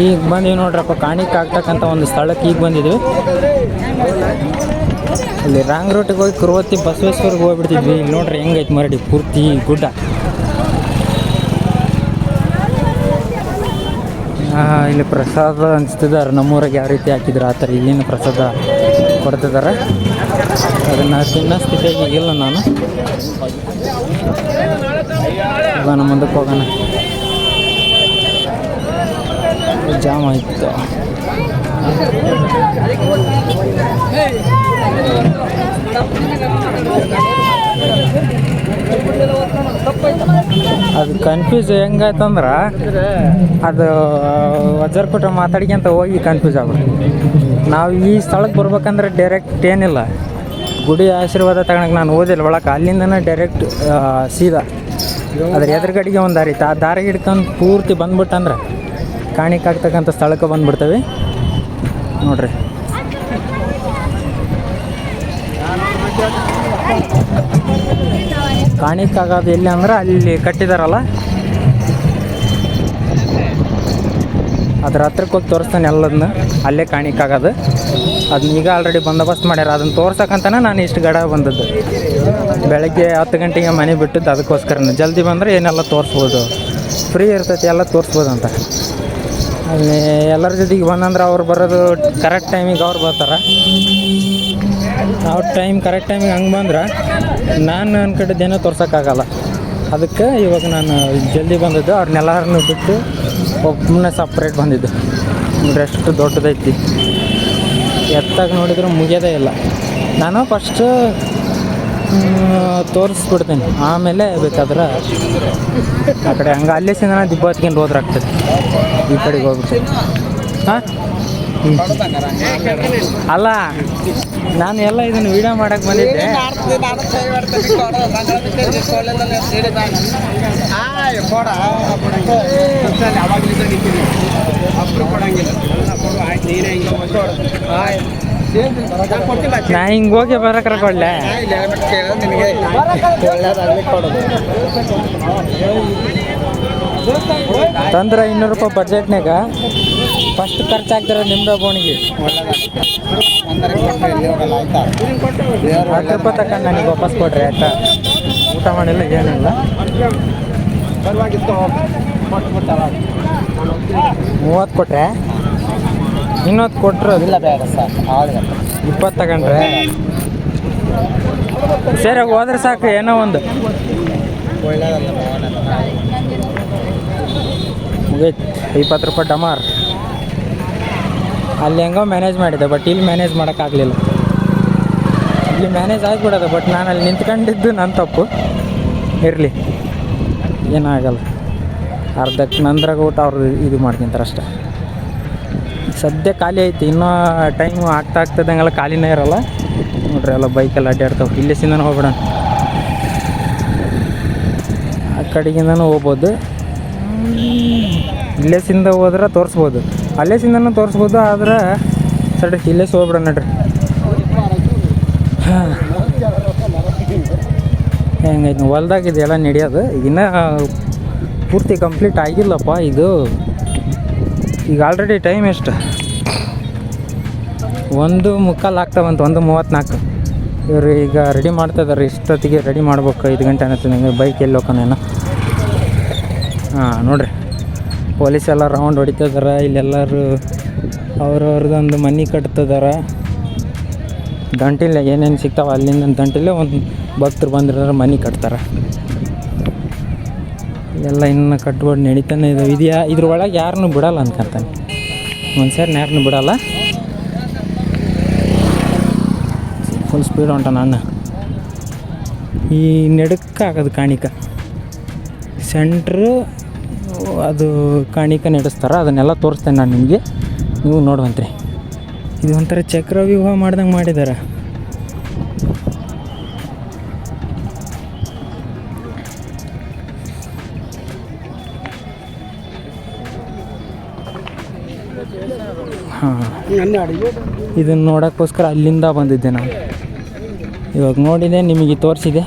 ಈಗ ಬಂದೀವಿ ನೋಡ್ರಪ್ಪ, ಕಾಣಿಕೆ ಆಗ್ತಕ್ಕಂಥ ಒಂದು ಸ್ಥಳಕ್ಕೆ ಈಗ ಬಂದಿದ್ವಿ. ಇಲ್ಲಿ ರಾಂಗ್ ರೂಟಿಗೆ ಹೋಗಿ ಕುರುವತ್ತಿ ಬಸವೇಶ್ವರ್ಗೆ ಹೋಗ್ಬಿಡ್ತಿದ್ವಿ. ಇಲ್ಲಿ ನೋಡ್ರಿ ಹೆಂಗೈತೆ ಮರಡಿ, ಪೂರ್ತಿ ಗುಡ್ಡ. ಇಲ್ಲಿ ಪ್ರಸಾದ ಅನಿಸ್ತಿದ್ದಾರೆ ನಮ್ಮೂರಾಗೆ ಯಾವ ರೀತಿ ಹಾಕಿದ್ರು, ಆ ಥರ ಇಲ್ಲಿನ ಪ್ರಸಾದ ಕೊಡ್ತಿದ್ದಾರೆ ಅದನ್ನು ತಿನ್ನೋ ಸ್ಥಿತಿಯಾಗಿ ಇಲ್ಲ ನಾನು. ಹೋಗೋಣ, ಮುಂದಕ್ಕೆ ಹೋಗೋಣ. ಜಾಮ್ ಆಯ್ತು. ಅದು ಕನ್ಫ್ಯೂಸ್ ಹೆಂಗಾಯ್ತಂದ್ರೆ ಅದು ವಜ್ರ ಕೊಟ್ಟ ಮಾತಾಡ್ಕೊಂತ ಹೋಗಿ ಕನ್ಫ್ಯೂಸ್ ಆಗ್ಬಿಡ್ತು. ನಾವು ಈ ಸ್ಥಳಕ್ಕೆ ಬರ್ಬೇಕಂದ್ರೆ ಡೈರೆಕ್ಟ್ ಏನಿಲ್ಲ. ಗುಡಿ ಆಶೀರ್ವಾದ ತಗೊಳಕ್ಕೆ ನಾನು ಓದಿಲ್ಲ ಒಳಕ್ಕೆ ಅಲ್ಲಿಂದನೇ ಡೈರೆಕ್ಟ್ ಸೀದಾ. ಅದ್ರ ಎದುರುಗಡೆಗೆ ಒಂದು ದಾರಿ. ಆ ದಾರಿ ಹಿಡ್ಕೊಂಡು ಪೂರ್ತಿ ಬಂದ್ಬಿಟ್ಟಂದ್ರೆ ಕಾಣಿಕಾಗ್ತಕ್ಕಂಥ ಸ್ಥಳಕ್ಕೆ ಬಂದ್ಬಿಡ್ತೇವೆ. ನೋಡ್ರಿ. ಕಾಣಿಕಾಗೋದು ಎಲ್ಲಿ ಅಂದ್ರೆ ಅಲ್ಲಿ ಕಟ್ಟಿದಾರಲ್ಲ? ಅದ್ರ ಹತ್ರಕ್ಕೆ ಹೋಗಿ ತೋರಿಸ್ತಾನೆ ಎಲ್ಲದನ್ನ ಅಲ್ಲೇ ಕಾಣಿಕಾಗೋದು. ಅದನ್ನ ಈಗ ಆಲ್ರೆಡಿ ಬಂದೋಬಸ್ತ್ ಮಾಡ್ಯಾರ. ಅದನ್ನ ತೋರ್ಸಕ್ಕಂತನೇ ನಾನು ಇಷ್ಟು ಗಡ ಬಂದದ್ದು. ಬೆಳಗ್ಗೆ ಹತ್ತು ಗಂಟೆಗೆ ಮನೆ ಬಿಟ್ಟಿದ್ದು ಅದಕ್ಕೋಸ್ಕರ ಜಲ್ದಿ ಬಂದರೆ ಏನೆಲ್ಲ ತೋರಿಸ್ಬೋದು? ಫ್ರೀ ಇರ್ತೈತಿ, ಎಲ್ಲ ತೋರಿಸ್ಬೋದು ಅಂತ ಅಲ್ಲಿ ಎಲ್ಲರ ಜೊತೆಗೆ ಬಂದಂದ್ರೆ ಅವ್ರು ಬರೋದು ಕರೆಕ್ಟ್ ಟೈಮಿಗೆ ಅವ್ರು ಬರ್ತಾರೆ. ಅವ್ರ ಟೈಮ್ ಕರೆಕ್ಟ್ ಟೈಮಿಗೆ ಹಂಗೆ ಬಂದ್ರೆ ನಾನು ನನ್ನ ದಿನ ತೋರ್ಸೋಕ್ಕಾಗಲ್ಲ. ಅದಕ್ಕೆ ಇವಾಗ ನಾನು ಜಲ್ದಿ ಬಂದಿದ್ದು ಅವ್ರನ್ನೆಲ್ಲರನ್ನು ಬಿಟ್ಟು ಒಬ್ಬನೇ ಸಪ್ರೇಟ್ ಬಂದಿದ್ದು. ಎಷ್ಟು ದೊಡ್ಡದೈತಿ. ಎತ್ತಾಗ ನೋಡಿದ್ರೆ ಮುಗಿಯೋದೇ ಇಲ್ಲ. ನಾನು ಫಸ್ಟು ತೋರಿಸ್ಬಿಡ್ತೀನಿ. ಆಮೇಲೆ ಬೇಕಾದ್ರೆ ಆ ಕಡೆ ಹಂಗೆ ಅಲ್ಲೇ ಸಿಂದ ದಿಬ್ಬ ಹತ್ಕೊಂಡು ಹೋದ್ರೆ ಆಗ್ತದೆ. ಈ ಕಡೆಗೆ ಹೋಗ್ಬಿಟ್ಟು. ಹಾಂ? ಅಲ್ಲ, ನಾನು ಎಲ್ಲ ಇದನ್ನು ವಿಡಿಯೋ ಮಾಡಕ್ಕೆ ಬಂದಿದ್ದೆ. ನಾ ಹಿಂಗೆ ಹೋಗಿ ಬರಕ್ರ ಕೊಡ್ಲೆ? ತಂದ್ರ ಇನ್ನೂರು ರೂಪಾಯಿ ಬಡ್ಜೆಟ್ನಾಗ ಫಸ್ಟ್ ಖರ್ಚಾಗ್ತಾರ ನಿಮ್ದು ಬೋಣಿಗೆ. ಹತ್ತು ರೂಪಾಯಿ ತಗೊಂಡು ನನಗೆ ವಾಪಸ್ ಕೊಡ್ರಿ ಆಯ್ತಾ? ಊಟ ಮಾಡಿಲ್ಲ, ಏನಿಲ್ಲ. ಮೂವತ್ತು ಕೊಟ್ರೆ? ಇನ್ನೊತ್ತು ಕೊಟ್ಟರು ಇಲ್ಲ ಬೇಡ ಸರ್ ಇಪ್ಪತ್ತು ತಗೊಂಡ್ರೆ? ಸರಿ ಹೋದ್ರೆ ಸಾಕು ಏನೋ ಒಂದು. ಇಪ್ಪತ್ತು ರೂಪಾಯಿ ಡಮಾರ್. ಅಲ್ಲಿ ಹೆಂಗೋ ಮ್ಯಾನೇಜ್ ಮಾಡಿದೆ ಬಟ್ ಇಲ್ಲಿ ಮ್ಯಾನೇಜ್ ಮಾಡೋಕ್ಕಾಗಲಿಲ್ಲ. ಇಲ್ಲಿ ಮ್ಯಾನೇಜ್ ಆಗಿಬಿಡೋದು ಬಟ್ ನಾನು ಅಲ್ಲಿ ನಿಂತ್ಕೊಂಡಿದ್ದು ನನ್ನ ತಪ್ಪು. ಇರಲಿ. ಏನಾಗಲ್ಲ ಅರ್ಧಕ್ಕೆ ನಂದ್ರಾಗ ಊಟ ಅವ್ರು ಇದು ಮಾಡ್ಕೊಂತಾರೆ ಅಷ್ಟೆ. ಸದ್ಯ ಖಾಲಿ ಐತಿ, ಇನ್ನೂ ಟೈಮು ಆಗ್ತಾ ಆಗ್ತದಂಗೆಲ್ಲ ಖಾಲಿನೇ ಇರಲ್ಲ. ನೋಡ್ರಿ ಎಲ್ಲ ಬೈಕೆಲ್ಲ ಅಡ್ಡಾಡ್ತಾವೆ. ಇಲ್ಲಿಸಿಂದನೂ ಹೋಗ್ಬಿಡೋಣ. ಆ ಕಡೆಗಿಂದನೂ ಹೋಗ್ಬೋದು. ಇಲ್ಲೇಸಿಂದ ಹೋದ್ರೆ ತೋರಿಸ್ಬೋದು. ಅಲ್ಲೇಸಿಂದನೂ ತೋರಿಸ್ಬೋದು, ಆದ್ರೆ ಸಡ್ ಇಲ್ಲೇ ಹೋಗ್ಬಿಡೋಣ ನಡ್ರಿ. ಹೆಂಗೈತೆ ಹೊಲ್ದಾಗ ಇದೆಲ್ಲ ನಡೆಯೋದು, ಇನ್ನೂ ಪೂರ್ತಿ ಕಂಪ್ಲೀಟ್ ಆಗಿಲ್ಲಪ್ಪ ಇದು. ಈಗ ಆಲ್ರೆಡಿ ಟೈಮ್ ಎಷ್ಟು? ಒಂದು ಮುಕ್ಕಾಲು ಆಗ್ತಾವಂತ ಒಂದು ಮೂವತ್ತ್ನಾಲ್ಕು ಇವರು ಈಗ ರೆಡಿ ಮಾಡ್ತಾ ಇದಾರೆ, ಇಷ್ಟೊತ್ತಿಗೆ ರೆಡಿ ಮಾಡ್ಬೇಕು, ಐದು ಗಂಟೆ ಅನ್ನತ್ತೆ ನಿಮಗೆ ಬೈಕ್ ಎಲ್ಲಿ ಹೋಗೋಣ ಹಾಂ, ನೋಡ್ರಿ. ಪೊಲೀಸ್ ಎಲ್ಲ ರೌಂಡ್ ಹೊಡಿತಿದಾರೆ ಇಲ್ಲೆಲ್ಲರೂ ಅವ್ರವ್ರದ್ದೊಂದು ಮನೆ ಕಟ್ತಿದಾರೆ ದಂಟಿಲ್ಲ ಏನೇನು ಸಿಗ್ತಾವೆ ಅಲ್ಲಿಂದ ದಂಟಿಲ್ಲ ಒಂದು ಭಕ್ತರು ಬಂದಿರೋರು ಮನೆ ಕಟ್ತಾರೆ. ಎಲ್ಲ ಇನ್ನು ಕಟ್ಬಿಟ್ಟು ನಡೀತಾನೆ ಇದು. ಇದೆಯಾ? ಇದ್ರೊಳಗೆ ಯಾರನ್ನು ಬಿಡಲ್ಲ ಅನ್ಕೊಂತಾನೆ. ಒಂದು ಯಾರನ್ನು ಬಿಡಲ್ಲ. ಫುಲ್ ಸ್ಪೀಡ್ ಹೊಂಟ ನಾನು. ಈ ನಡಕ್ಕಾಗೋದು ಕಾಣಿಕ. ಸೆಂಟ್ರ್ ಅದು ಕಾಣಿಕ ನಡೆಸ್ತಾರೆ. ಅದನ್ನೆಲ್ಲ ತೋರಿಸ್ತೇನೆ ನಾನು ನಿಮಗೆ. ನೀವು ನೋಡುವಂತ್ರಿ. ಇದು ಒಂಥರ ಚಕ್ರವ್ಯೂಹ ಮಾಡ್ದಂಗೆ ಮಾಡಿದ್ದಾರೆ ಹಾಂ ಇದನ್ನು ನೋಡೋಕ್ಕೋಸ್ಕರ ಅಲ್ಲಿಂದ ಬಂದಿದ್ದೆ ನಾನು. ಇವಾಗ ನೋಡಿದೆ ನಿಮಗೆ ತೋರಿಸಿದೆ.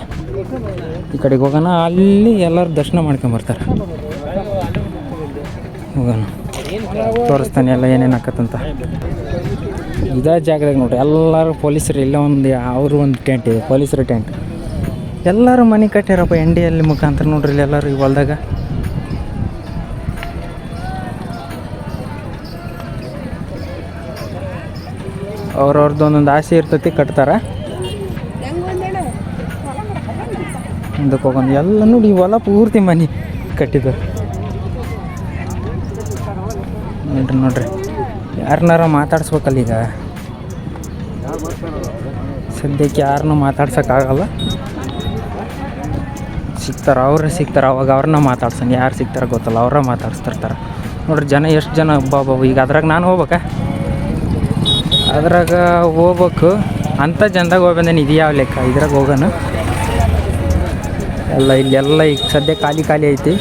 ಈ ಕಡೆಗೆ ಹೋಗೋಣ. ಅಲ್ಲಿ ಎಲ್ಲರೂ ದರ್ಶನ ಮಾಡ್ಕೊಂಬರ್ತಾರೆ ಹೋಗೋಣ. ತೋರಿಸ್ತಾನೆ ಎಲ್ಲ ಏನೇನು ಆಕತ್ತಂತ ಇದೇ ಜಾಗದಾಗ ನೋಡ್ರಿ ಎಲ್ಲರೂ ಪೊಲೀಸರು ಇಲ್ಲ ಒಂದು ಅವರು ಒಂದು ಟೆಂಟ್ ಇದೆ ಪೊಲೀಸರ ಟೆಂಟ್. ಎಲ್ಲರೂ ಮನೆ ಕಟ್ಟ್ಯಾರಪ್ಪ ಎಂಡಿಯಲ್ಲಿ ಮುಖಾಂತರ ನೋಡ್ರಿ ಇಲ್ಲಿ ಎಲ್ಲರೂ ಈ ಹೊಲ್ದಾಗ. ಅವ್ರವ್ರದ್ದು ಒಂದೊಂದು ಆಸೆ ಇರ್ತೈತಿ, ಕಟ್ತಾರೆ. ಮುಂದಕ್ಕೆ ಹೋಗೋಣ. ಎಲ್ಲ ನೋಡಿ ಹೊಲ ಪೂರ್ತಿ ಮನೆ ಕಟ್ಟಿದ್ದು. ನೋಡ್ರಿ ನೋಡ್ರಿ. ಯಾರನ್ನಾರ ಮಾತಾಡ್ಸ್ಬೇಕಲ್ಲ ಈಗ? ಸದ್ಯಕ್ಕೆ ಯಾರನ್ನೂ ಮಾತಾಡ್ಸೋಕ್ಕಾಗಲ್ಲ. ಸಿಗ್ತಾರೆ, ಅವ್ರೆ ಸಿಗ್ತಾರೆ, ಅವಾಗ ಅವ್ರನ್ನ ಮಾತಾಡ್ಸೋಣ. ಯಾರು ಸಿಗ್ತಾರೆ ಗೊತ್ತಲ್ಲ, ಅವ್ರ ಮಾತಾಡ್ಸ್ತಿರ್ತಾರೆ. ನೋಡ್ರಿ, ಜನ ಎಷ್ಟು ಜನ ಬಾಬಾ ಈಗ ಅದ್ರಾಗ ನಾನು ಹೋಗ್ಬೇಕಾ? ಅದ್ರಾಗ ಹೋಗ್ಬೇಕು. ಅಂಥ ಜನದಾಗ ಹೋಗಿ ಬಂದೇನೆ ಇದು ಲೆಕ್ಕ? ಇದ್ರಾಗ ಹೋಗೋಣ. ಎಲ್ಲ ಇಲ್ಲೆಲ್ಲ ಈಗ ಸದ್ಯ ಖಾಲಿ ಖಾಲಿ ಐತಿ.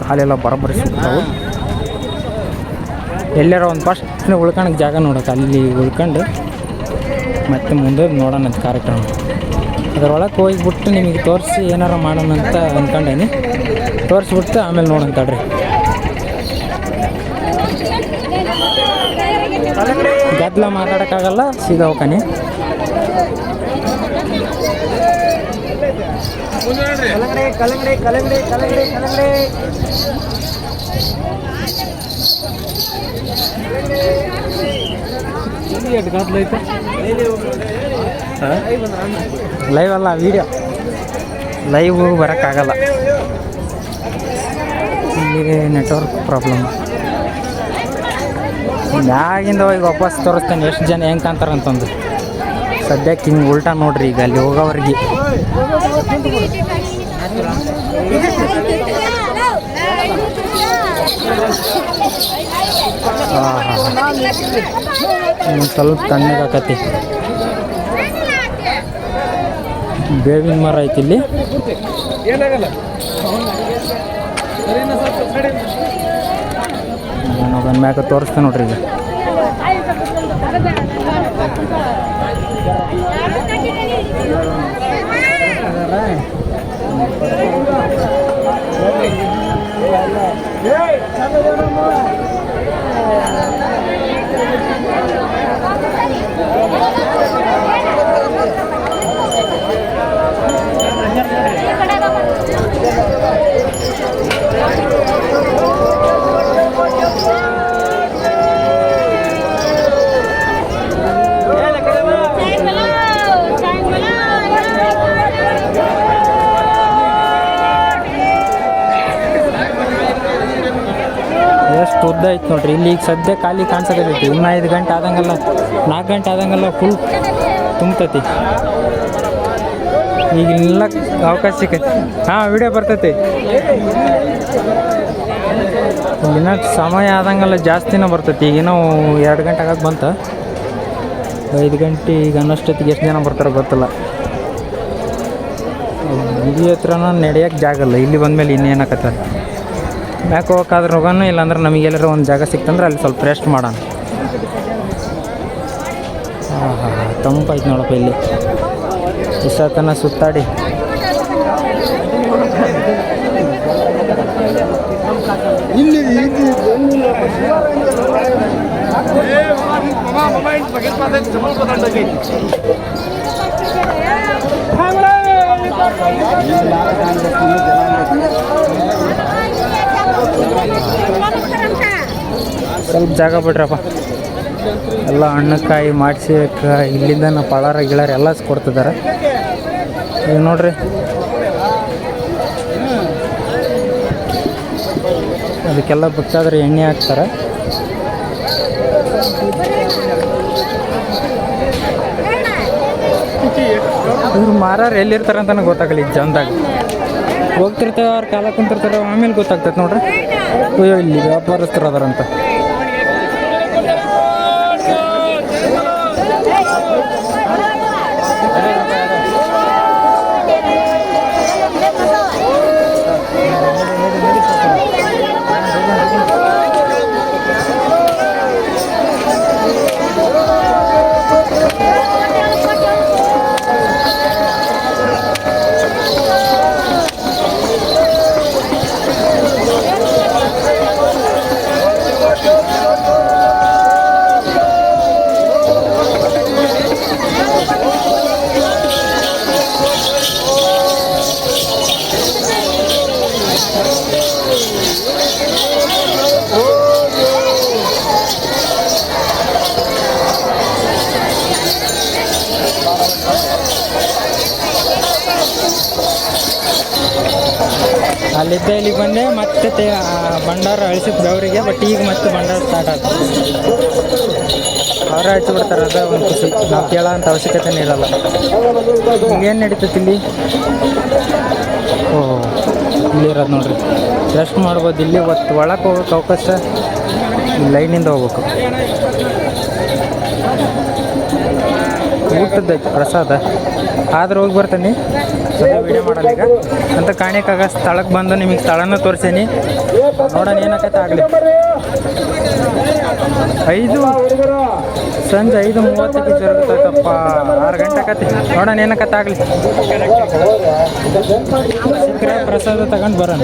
ಕಾಲೆಲ್ಲ ಬರೋಬ್ಬರಿ ಸಿಗ್ತಾವೆ ಎಲ್ಲಾರ ಒಂದು ಫಸ್ಟ್ ಉಳ್ಕೊಳಕ್ಕೆ ಜಾಗ ನೋಡೋಕೆ, ಅಲ್ಲಿ ಉಳ್ಕೊಂಡು ಮತ್ತೆ ಮುಂದೆ ನೋಡೋಣ ಅಂತ ಕಾರ್ಯಕ್ರಮ. ಅದರೊಳಗೆ ಹೋಗಿಬಿಟ್ಟು ನಿಮಗೆ ತೋರಿಸಿ ಏನಾರು ಮಾಡೋಣ ಅಂತ ಅಂದ್ಕೊಂಡೇನಿ ತೋರಿಸ್ಬಿಟ್ಟು ಆಮೇಲೆ ನೋಡೋಣ ತಡ್ರಿ. ಗದ್ದಲ ಮಾತಾಡೋಕ್ಕಾಗಲ್ಲ ಸೀದಾ ಕಣಿ ಕಲಂಗಡಿ ಕಲಂಗಡಿ ಲೈವ್ ಅಲ್ಲ ವೀಡಿಯೋ ಲೈವ್ ಬರೋಕ್ಕಾಗಲ್ಲ. ಇಲ್ಲಿ ನೆಟ್ವರ್ಕ್ ಪ್ರಾಬ್ಲಮ್ ಮ್ಯಾಗಿಂದ ಹೋಗಿ ವಾಪಸ್ ತೋರಿಸ್ತೇನೆ. ಎಷ್ಟು ಜನ ಹೆಂಗೆ ಕಾಣ್ತಾರಂತಂದು ಸದ್ಯಕ್ಕೆ ಹಿಂಗೆ ಉಲ್ಟಾ ನೋಡ್ರಿ ಈಗ ಅಲ್ಲಿ ಹೋಗೋವ್ರಿಗೆ. ಸ್ವಲ್ಪ ತಣ್ಣಗಾಕತಿ ಬೇವಿನ ಮರ ಐತಿ ಇಲ್ಲಿ. ನಾನು ಮ್ಯಾಗ ತೋರಿಸ್ತೆ ನೋಡ್ರಿ ಈಗ ಎಷ್ಟು ಉದ್ದ ಐತೆ ನೋಡ್ರಿ, ಇಲ್ಲಿ ಈಗ ಸದ್ಯ ಖಾಲಿ ಕಾಣಿಸಕತ್ತೈತಿ. ಇನ್ನು ಐದು ಗಂಟೆ ಆದಂಗೆಲ್ಲ, ನಾಲ್ಕು ಗಂಟೆ ಆದಂಗೆಲ್ಲ ಫುಲ್ ತುಂಬತೈತಿ. ಈಗ ಇಲ್ಲ ಅವಕಾಶ ಸಿಕ್ಕೈತಿ. ಹಾಂ ವಿಡಿಯೋ ಬರ್ತೈತಿ. ಇನ್ನ ಸಮಯ ಆದಂಗೆಲ್ಲ ಜಾಸ್ತಿನೇ ಬರ್ತೈತಿ. ಈಗಿನೂ ಎರಡು ಗಂಟೆ ಆಗಕ್ಕೆ ಬಂತ. ಐದು ಗಂಟೆ ಈಗ ಅನ್ನೋಷ್ಟೊತ್ತಿಗೆ ಎಷ್ಟು ಜನ ಬರ್ತಾರೆ ಗೊತ್ತಲ್ಲ. ಇಲ್ಲಿ ಹತ್ರನೂ ನಡೆಯೋಕ್ಕೆ ಜಾಗಲ್ಲ. ಇಲ್ಲಿ ಬಂದಮೇಲೆ ಇನ್ನೇನಾಕತ್ತಾರೆ ಮ್ಯಾಕ್ ಹೋಗೋಕ್ಕಾದ್ರೆ ಹೋಗೋಣ ಇಲ್ಲಾಂದ್ರೆ ನಮಗೆ ಎಲ್ಲರೂ ಒಂದು ಜಾಗ ಸಿಕ್ತಂದ್ರೆ ಅಲ್ಲಿ ಸ್ವಲ್ಪ ರೆಸ್ಟ್ ಮಾಡೋಣ. ಹಾಂ ಹಾಂ ತಂಪಾಯ್ತು ನೋಡಪ್ಪ ಇಲ್ಲಿ. ಇಷ್ಟತನ ಸುತ್ತಾಡಿ. ಸ್ವಲ್ಪ ಜಾಗ ಬಿಡ್ರಪ್ಪ. ಎಲ್ಲ ಹಣ್ಣುಕಾಯಿ ಮಾಡಿಸಿ ಇಲ್ಲಿಂದ ನಾವು ಪಳಾರ, ಗಿಳಾರ ಎಲ್ಲ ಕೊಡ್ತಿದ್ದಾರೆ ಈಗ ನೋಡ್ರಿ. ಅದಕ್ಕೆಲ್ಲ ಬಿಟ್ಟಾದ್ರೆ ಎಣ್ಣೆ ಹಾಕ್ತಾರೆ. ಇವ್ರು ಮಾರಾರು ಎಲ್ಲಿರ್ತಾರೆ ಅಂತ ಗೊತ್ತಾಗಲಿ ಈಗ ಜನದಾಗ. ಹೋಗ್ತಿರ್ತಾರೆ, ಅವ್ರು ಕಾಲ ಕುಂತಿರ್ತಾರೆ, ಆಮೇಲೆ ಗೊತ್ತಾಗ್ತೈತೆ ನೋಡ್ರಿ. ಅಯ್ಯೋ, ಇಲ್ಲಿ ವ್ಯಾಪಾರಸ್ಥರು ಅದಾರಂತ. ಅಲ್ಲಿದ್ದ ಇಲ್ಲಿಗೆ ಬಂದೆ, ಮತ್ತೆ ತೇ ಭಂಡಾರ ಅಳಿಸಿದ ಬೆವರಿಗೆ ಬಟ್ ಈಗ ಮತ್ತೆ ಭಂಡಾರ ಸ್ಟಾರ್ಟ್ ಆಗ್ತದೆ ಅವರ ಹಚ್ಚಿ ಬಿಡ್ತಾರೆ, ಅದ ಒಂದು ಖುಷಿ. ನಾವು ಕೇಳೋ ಅಂಥ ಅವಶ್ಯಕತೆನೇ ಇರಲ್ಲ ಏನು ನಡೀತೈತಿ ಇಲ್ಲಿ? ಓ ಇಲ್ಲಿ ಇರೋದು ನೋಡ್ರಿ. ರೆಸ್ಟ್ ಮಾಡ್ಬೋದು ಇಲ್ಲಿ ಒತ್ತು ಒಳಕ್ಕೆ ಹೋಗೋಕೆ ಅವಕಾಶ ಲೈನಿಂದ ಹೋಗ್ಬೇಕು. ಊಟದ ಪ್ರಸಾದ. ಆದ್ರೆ ಹೋಗಿ ಬರ್ತೀನಿ. ಸ್ವಲ್ಪ ವಿಡಿಯೋ ಮಾಡಲ್ಲ ಈಗ. ಅಂತ ಕಾಣಿಕಾಗ ಸ್ಥಳಕ್ಕೆ ಬಂದು ನಿಮಗೆ ಸ್ಥಳನ ತೋರಿಸೀನಿ. ನೋಡೋಣ ಏನಾಕತ್ತೆ ಆಗಲಿ. ಐದು ಸಂಜೆ ಐದು ಮೂವತ್ತಕ್ಕೆ ಜರುಗುತ್ತಪ್ಪ ಆರು ಗಂಟೆ ಆಕತಿ. ನೋಡೋಣ ಏನಕತ್ತೆ ಆಗಲಿ. ಸಿಕ್ಕರೆ ಪ್ರಸಾದ ತಗೊಂಡು ಬರೋಣ.